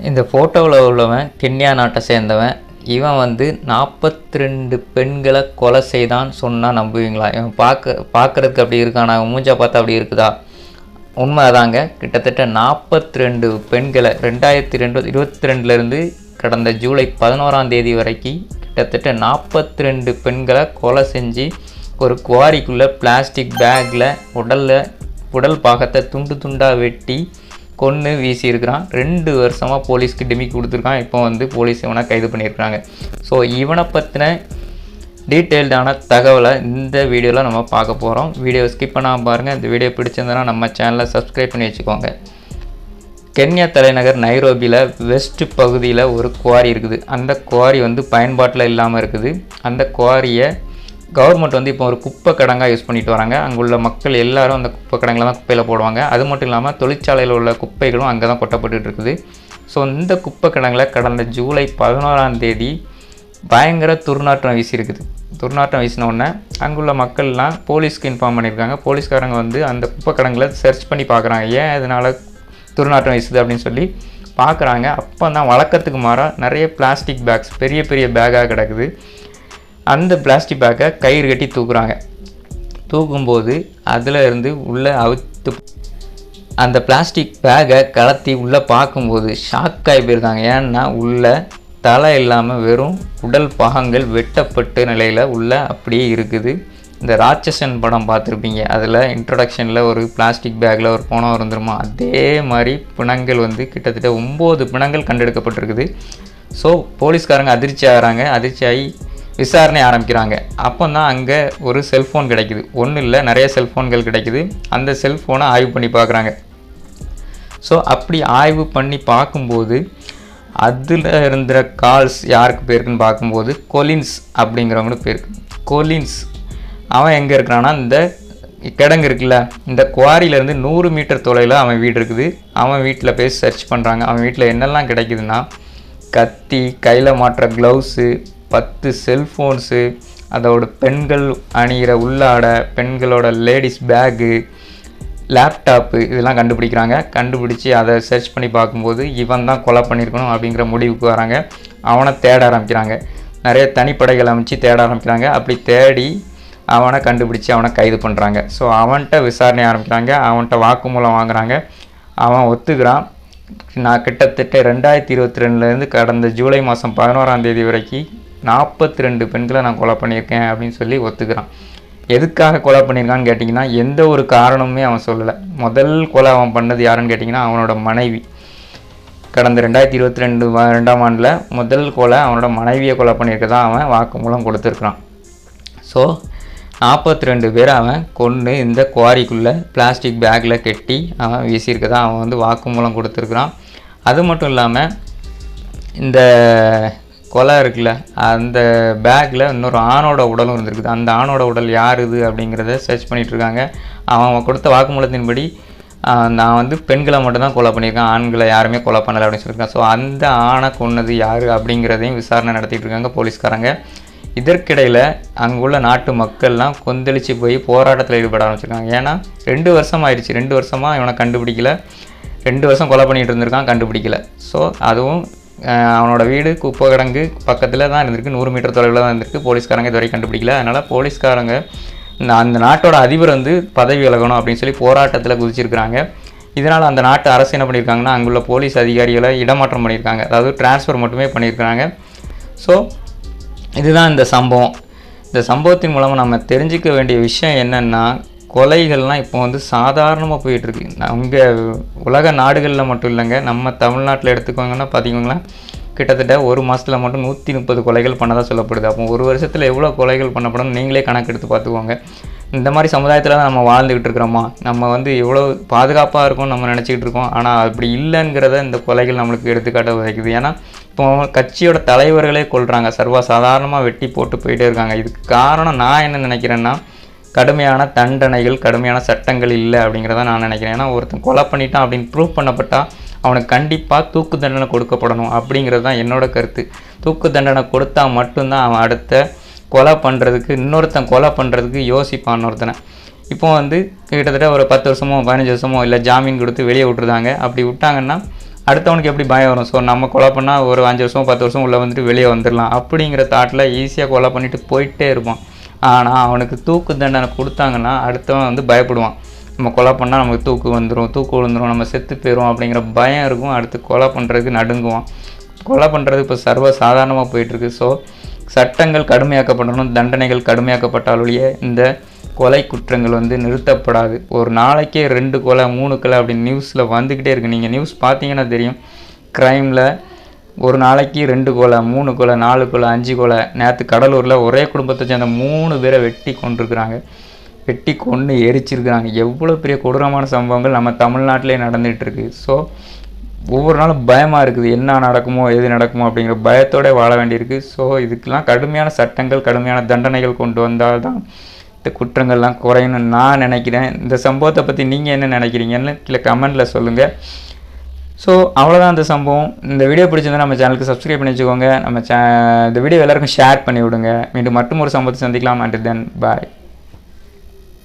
இந்த ஃபோட்டோவில் உள்ளவன் கென்யா நாட்டை சேர்ந்தவன். இவன் வந்து நாற்பத்தி ரெண்டு பெண்களை கொலை செய்தான்னு சொன்னால் நம்புவீங்களா? இவன் பார்க்க பார்க்குறதுக்கு அப்படி இருக்கானா? அவன் மூஞ்சா பார்த்தா அப்படி இருக்குதா? உண்மை அதாங்க கிட்டத்தட்ட நாற்பத்தி ரெண்டு பெண்களை ரெண்டாயிரத்தி ரெண்டு இருபத்தி ரெண்டுலேருந்து கடந்த ஜூலை பதினோராம் தேதி வரைக்கும் கிட்டத்தட்ட நாற்பத்தி ரெண்டு பெண்களை கொலை செஞ்சு ஒரு குவாரிக்குள்ளே பிளாஸ்டிக் பேக்கில் உடலில் உடல் பாகத்தை துண்டு துண்டாக வெட்டி கொன்று வீசியிருக்கிறான். ரெண்டு வருஷமாக போலீஸ்க்கு டிமிக்கி கொடுத்துருக்கான். இப்போ வந்து போலீஸ் இவனை கைது பண்ணியிருக்காங்க ஸோ இவனை பற்றின டீட்டெயில்டான தகவலை இந்த வீடியோவில் நம்ம பார்க்க போகிறோம் வீடியோ ஸ்கிப் பண்ணாமல் பாருங்கள் இந்த வீடியோ பிடிச்சிருந்தனா நம்ம சேனலை சப்ஸ்கிரைப் பண்ணி வச்சுக்கோங்க. கென்யா தலைநகர் நைரோபியில் வெஸ்ட் பகுதியில் ஒரு குவாரி இருக்குது. அந்த குவாரி வந்து பயன்பாட்டில் இல்லாமல் இருக்குது. அந்த குவாரியை கவர்மெண்ட் வந்து இப்போ ஒரு குப்பை கடங்காக யூஸ் பண்ணிட்டு வராங்க. அங்கே உள்ள மக்கள் எல்லாரும் அந்த குப்பை கடங்களை தான் குப்பையில் போடுவாங்க. அது மட்டும் இல்லாமல் தொழிற்சாலையில் உள்ள குப்பைகளும் அங்கே தான் கொட்டப்பட்டுட்டு இருக்குது ஸோ இந்த குப்பை கடங்களை கடந்த ஜூலை பதினோராம் தேதி பயங்கர துர்நாற்றம் வீசியிருக்குது. துர்நாற்றம் வீசினோடனே அங்குள்ள மக்கள்லாம் போலீஸ்க்கு இன்ஃபார்ம் பண்ணியிருக்காங்க. போலீஸ்காரங்க வந்து அந்த குப்பை கடங்களை சர்ச் பண்ணி பார்க்குறாங்க ஏன் இதனால் துர்நாற்றம் வீசுது அப்படின்னு சொல்லி பார்க்குறாங்க அப்போ தான் வழக்கத்துக்கு மாறாக நிறைய பிளாஸ்டிக் பேக்ஸ் பெரிய பெரிய பேக்காக கிடக்குது. அந்த பிளாஸ்டிக் பேக்கை கயிறு கட்டி தூக்குறாங்க. தூக்கும்போது அதில் இருந்து உள்ளே அவுத்து அந்த பிளாஸ்டிக் பேக்கை கலத்தி உள்ளே பார்க்கும்போது ஷாக் ஆகி போயிருந்தாங்க ஏன்னா உள்ள தலை இல்லாமல் வெறும் உடல் பாகங்கள் வெட்டப்பட்ட நிலையில் உள்ள அப்படியே இருக்குது. இந்த ராட்சசன் படம் பார்த்துருப்பீங்க. அதில் இன்ட்ரடக்ஷனில் ஒரு பிளாஸ்டிக் பேக்கில் ஒரு போனம் இருந்துருமா அதே மாதிரி பிணங்கள் வந்து கிட்டத்தட்ட ஒம்பது பிணங்கள் கண்டெடுக்கப்பட்டிருக்குது. ஸோ போலீஸ்காரங்க அதிர்ச்சி ஆகிறாங்க. அதிர்ச்சி ஆகி விசாரணை ஆரம்பிக்கிறாங்க. அப்போ தான் அங்கே ஒரு செல்ஃபோன் கிடைக்குது. ஒன்றும் இல்லை நிறைய செல்ஃபோன்கள் கிடைக்குது. அந்த செல்ஃபோனை ஆய்வு பண்ணி பார்க்குறாங்க. ஸோ அப்படி ஆய்வு பண்ணி பார்க்கும்போது அதில் இருந்த கால்ஸ் யாருக்கு போயிருக்குன்னு பார்க்கும்போது கொலின்ஸ் அப்படிங்கிறவங்களுக்கு போயிருக்கு. கொலின்ஸ் அவன் எங்கே இருக்கிறான்னா இந்த கிடங்கு இருக்குல்ல இந்த குவாரியிலேருந்து நூறு மீட்டர் தொலைவில் அவன் வீடு இருக்குது. அவன் வீட்டில் போய் சர்ச் பண்ணுறாங்க அவன் வீட்டில் என்னெல்லாம் கிடைக்குதுன்னா கத்தி கையில் மாட்டுற க்ளவுஸு பத்து செல்ஃபோன்ஸு அதோட பெண்கள் அணிகிற உள்ளாடை பெண்களோட லேடிஸ் பேகு லேப்டாப்பு இதெல்லாம் கண்டுபிடிக்கிறாங்க. கண்டுபிடிச்சி அதை சர்ச் பண்ணி பார்க்கும்போது இவன் தான் கொலை பண்ணியிருக்கணும் அப்படிங்கிற முடிவுக்கு வராங்க. அவனை தேட ஆரம்பிக்கிறாங்க. நிறைய தனிப்படைகள் அமைச்சு தேட ஆரம்பிக்கிறாங்க. அப்படி தேடி அவனை கண்டுபிடிச்சி அவனை கைது பண்ணுறாங்க ஸோ அவன்கிட்ட விசாரணை ஆரம்பிக்கிறாங்க. அவன்கிட்ட வாக்குமூலம் வாங்குறாங்க. அவன் ஒத்துக்கிறான். நான் கிட்டத்தட்ட ரெண்டாயிரத்தி இருபத்தி ரெண்டுலேருந்து கடந்த ஜூலை மாதம் பதினோராம் தேதி வரைக்கும் நாற்பத்தி ரெண்டு பெண்களை நான் கொலை பண்ணியிருக்கேன் அப்படின்னு சொல்லி ஒத்துக்கிறான். எதுக்காக கொலை பண்ணியிருக்கான்னு கேட்டிங்கன்னா எந்த ஒரு காரணமுமே அவன் சொல்லலை. முதல் கொலை அவன் பண்ணது யாருன்னு கேட்டிங்கன்னா அவனோட மனைவி. கடந்த ரெண்டாயிரத்தி இருபத்தி ரெண்டு ரெண்டாம் ஆண்டில் முதல் கொலை அவனோட மனைவியை கொலை பண்ணியிருக்கதான் அவன் வாக்குமூலம் கொடுத்துருக்குறான். ஸோ நாற்பத்தி ரெண்டு பேர் அவன் கொன்று இந்த குவாரிக்குள்ளே பிளாஸ்டிக் பேக்கில் கட்டி அவன் வீசியிருக்க தான் அவன் வந்து வாக்குமூலம் கொடுத்துருக்குறான். அது மட்டும் இல்லாமல் இந்த கொலை இருக்குல்ல அந்த பேக்கில் இன்னொரு ஆணோட உடலும் இருந்திருக்குது. அந்த ஆணோட உடல் யார் இது அப்படிங்கிறத சர்ச் பண்ணிகிட்ருக்காங்க இருக்காங்க. அவன் கொடுத்த வாக்குமூலத்தின்படி நான் வந்து பெண்களை மட்டும்தான் கொலை பண்ணியிருக்கேன் ஆண்களை யாருமே கொலை பண்ணலை அப்படின்னு சொல்லியிருக்கான் ஸோ அந்த ஆணை கொன்னது யார் அப்படிங்கிறதையும் விசாரணை நடத்திட்டு இருக்காங்க போலீஸ்காரங்க. இதற்கிடையில் அங்குள்ள நாட்டு மக்கள்லாம் கொந்தளித்து போய் போராட்டத்தில் ஈடுபட ஆரம்பிச்சிருக்காங்க. ஏன்னா ரெண்டு வருஷம் ஆயிடுச்சு. ரெண்டு வருஷமாக இவனை கண்டுபிடிக்கல. ரெண்டு வருஷம் கொலை பண்ணிகிட்டு இருந்திருக்கான் கண்டுபிடிக்கல. ஸோ அதுவும் அவனோட வீடு குப்பை கிடங்கு பக்கத்தில் தான் இருந்திருக்கு. நூறு மீட்டர் தொலைவில் தான் இருந்திருக்கு. போலீஸ்காரங்க இது வரைக்கும் கண்டுபிடிக்கல. அதனால் போலீஸ்காரங்க அந்த நாட்டோட அதிபர் வந்து பதவி விலகணும் அப்படின்னு சொல்லி போராட்டத்தில் குதிச்சிருக்கிறாங்க. இதனால் அந்த நாட்டு அரசு என்ன பண்ணியிருக்காங்கன்னா அங்குள்ள போலீஸ் அதிகாரிகளை இடமாற்றம் பண்ணியிருக்காங்க. அதாவது டிரான்ஸ்ஃபர் மட்டுமே பண்ணியிருக்கிறாங்க. ஸோ இதுதான் இந்த சம்பவம். இந்த சம்பவத்தின் மூலமாக நம்ம தெரிஞ்சுக்க வேண்டிய விஷயம் என்னென்னா கொலைகள்லாம் இப்போ வந்து சாதாரணமாக போயிட்டுருக்கு. அங்கே உலக நாடுகளில் மட்டும் இல்லைங்க. நம்ம தமிழ்நாட்டில் எடுத்துக்கோங்கன்னா பார்த்தீங்கன்னா கிட்டத்தட்ட ஒரு மாதத்தில் மட்டும் நூற்றி முப்பது கொலைகள் பண்ணதாக சொல்லப்படுது. அப்போ ஒரு வருஷத்தில் எவ்வளோ கொலைகள் பண்ணப்படும் நீங்களே கணக்கெடுத்து பார்த்துக்கோங்க இந்த மாதிரி சமுதாயத்தில் தான் நம்ம வாழ்ந்துக்கிட்டு இருக்கிறோமா? நம்ம வந்து எவ்வளோ பாதுகாப்பாக இருக்கும் நம்ம நினச்சிக்கிட்டு இருக்கோம். ஆனால் அப்படி இல்லைங்கிறத இந்த கொலைகள் நம்மளுக்கு எடுத்துக்காட்ட உதைக்குது ஏன்னா இப்போ கட்சியோட தலைவர்களே கொள்கிறாங்க சர்வ சாதாரணமாக வெட்டி போட்டு போயிட்டே இருக்காங்க. இதுக்கு காரணம் நான் என்ன நினைக்கிறேன்னா கடுமையான தண்டனைகள் கடுமையான சட்டங்கள் இல்லை அப்படிங்கிறத நான் நினைக்கிறேன். ஏன்னா ஒருத்தன் கொலை பண்ணிட்டான் அப்படின்னு ப்ரூவ் பண்ணப்பட்டால் அவனுக்கு கண்டிப்பாக தூக்கு தண்டனை கொடுக்கப்படணும் அப்படிங்கிறது தான் என்னோட கருத்து. தூக்கு தண்டனை கொடுத்தா மட்டும்தான் அவன் அடுத்த கொலை பண்ணுறதுக்கு இன்னொருத்தன் கொலை பண்ணுறதுக்கு யோசிப்பான் இன்னொருத்தனை. இப்போ வந்து கிட்டத்தட்ட ஒரு பத்து வருஷமோ பதினஞ்சு வருஷமோ இல்லை ஜாமீன் கொடுத்து வெளியே விட்டுருந்தாங்க. அப்படி விட்டாங்கன்னா அடுத்தவனுக்கு எப்படி பயம் வரும்? ஸோ நம்ம கொலை பண்ணால் ஒரு அஞ்சு வருஷம் பத்து வருஷம் உள்ளே வந்துட்டு வெளியே வந்துடலாம். அப்படிங்கிற தாட்டில் ஈஸியாக கொலை பண்ணிவிட்டு போயிட்டே இருப்பான். ஆனால் அவனுக்கு தூக்கு தண்டனை கொடுத்தாங்கன்னா அடுத்தவன் வந்து பயப்படுவான். நம்ம கொலை பண்ணால் நமக்கு தூக்கு வந்துடும் தூக்கு விழுந்துடும் நம்ம செத்து போயிடும் அப்படிங்கிற பயம் இருக்கும். அடுத்து கொலை பண்ணுறதுக்கு நடுங்குவான். கொலை பண்ணுறது இப்போ சர்வ சாதாரணமாக போயிட்டுருக்கு. ஸோ சட்டங்கள் கடுமையாக்கப்படணும் தண்டனைகள் கடுமையாக்கப்பட்டாலொழிய இந்த கொலை குற்றங்கள் வந்து நிறுத்தப்படாது. ஒரு நாளைக்கே ரெண்டு கொலை மூணு கொலை அப்படின்னு நியூஸில் வந்துக்கிட்டே இருக்குது நீங்கள் நியூஸ் பார்த்தீங்கன்னா தெரியும். க்ரைமில் ஒரு நாளைக்கு ரெண்டு கொலை மூணு கொலை நாலு கொலை அஞ்சு கொலை. நேற்று கடலூரில் ஒரே குடும்பத்தை சேர்ந்த மூணு பேரை வெட்டி கொண்டிருக்கிறாங்க வெட்டி கொண்டு எரிச்சிருக்கிறாங்க. எவ்வளோ பெரிய கொடூரமான சம்பவங்கள் நம்ம தமிழ்நாட்டிலே நடந்துகிட்ருக்கு ஸோ ஒவ்வொரு நாளும் பயமாக இருக்குது. என்ன நடக்குமோ எது நடக்குமோ அப்படிங்கிற பயத்தோட வாழ வேண்டியிருக்கு. ஸோ இதுக்கெல்லாம் கடுமையான சட்டங்கள் கடுமையான தண்டனைகள் கொண்டு வந்தால் தான் இந்த குற்றங்கள்லாம் குறையணும்னு நான் நினைக்கிறேன். இந்த சம்பவத்தை பற்றி நீங்கள் என்ன நினைக்கிறீங்கன்னு கீழே கமெண்ட்டில் சொல்லுங்கள் ஸோ அவ்வளோதான் அந்த சம்பவம். இந்த வீடியோ பிடிச்சிருந்தா நம்ம சேனலுக்கு சப்ஸ்கிரைப் பண்ணி வச்சுக்கோங்க. நம்ம சே இந்த வீடியோ எல்லாருக்கும் ஷேர் பண்ணி விடுங்க. மீண்டும் மட்டும் ஒரு சம்பவத்தை சந்திக்கலாம். And then bye